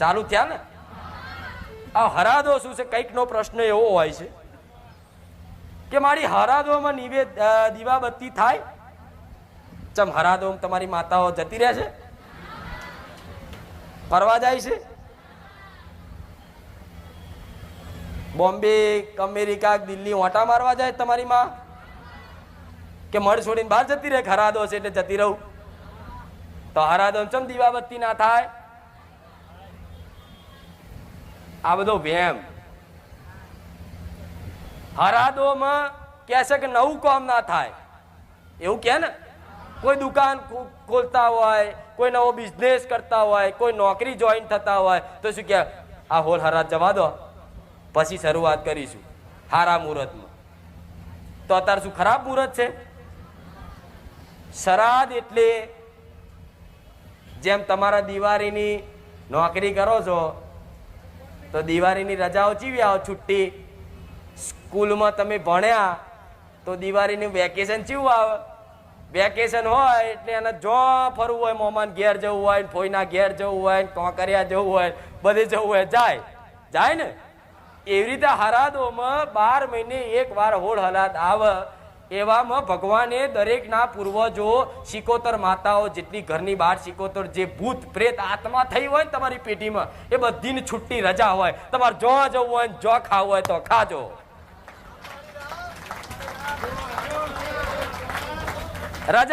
ચાલુ થયા ને? આ હરાદો શું છે? કંઈકનો પ્રશ્ન એવો હોય છે કે મારી હરાદોમાં નિવેદ દીવાબત્તી થાય? ચમ હરાદોમ તમારી માતાઓ જતી રહે છે? ફરવા જાય છે? બોમ્બે, અમેરિકા, દિલ્હી ઓટા મારવા જાય તમારી માં? કે મળ છોડીને બહાર જતી રહે? હરાદો છે એટલે જતી રહું? તો હરાદો ચમ દીવાબત્તી ના થાય? આ બધો વેમ હરાદોમાં કહે છે કે નવું કામ ના થાય. એવું કે ને? કોઈ દુકાન ખોલતા હોય, કોઈ નવો બિઝનેસ કરતા હોય, કોઈ નોકરી જોઈન થતા હોય, તો શું કે આ હોલ હરાદ જવા દો. પછી શરૂઆત કરીશું. હારા મુહૂર્તમાં. તો અત્યારે શું ખરાબ મુહૂર્ત છે? શરાદ એટલે જેમ તમારા દિવાળીની નોકરી કરો છો તો દિવાળીની રજાઓ ચીવી આવો છુટ્ટી. સ્કૂલમાં તમે ભણ્યા તો દિવાળીનું વેકેશન ચીવું આવે. વેકેશન હોય એટલે એને જો ફરવું હોય, મોમાન ઘેર જવું હોય, ફોઈના ઘેર જવું હોય કોકરિયા જવું હોય, બધે જવું હોય, જાય. જાય ને? એવી રીતે હરાદોમાં બાર મહિને એક વાર હોળ હલાદ આવે. એવામાં ભગવાને દરેકના પૂર્વજો શિકોતર માતાઓ જેટલી ઘરની બહાર શિકોતર જે ભૂત, પ્રેત, આત્મા થઈ હોય ને તમારી પેટીમાં એ બધીની છુટ્ટી રજા હોય. તમારે જો જવું હોય જો ખાવું હોય તો ખાજો.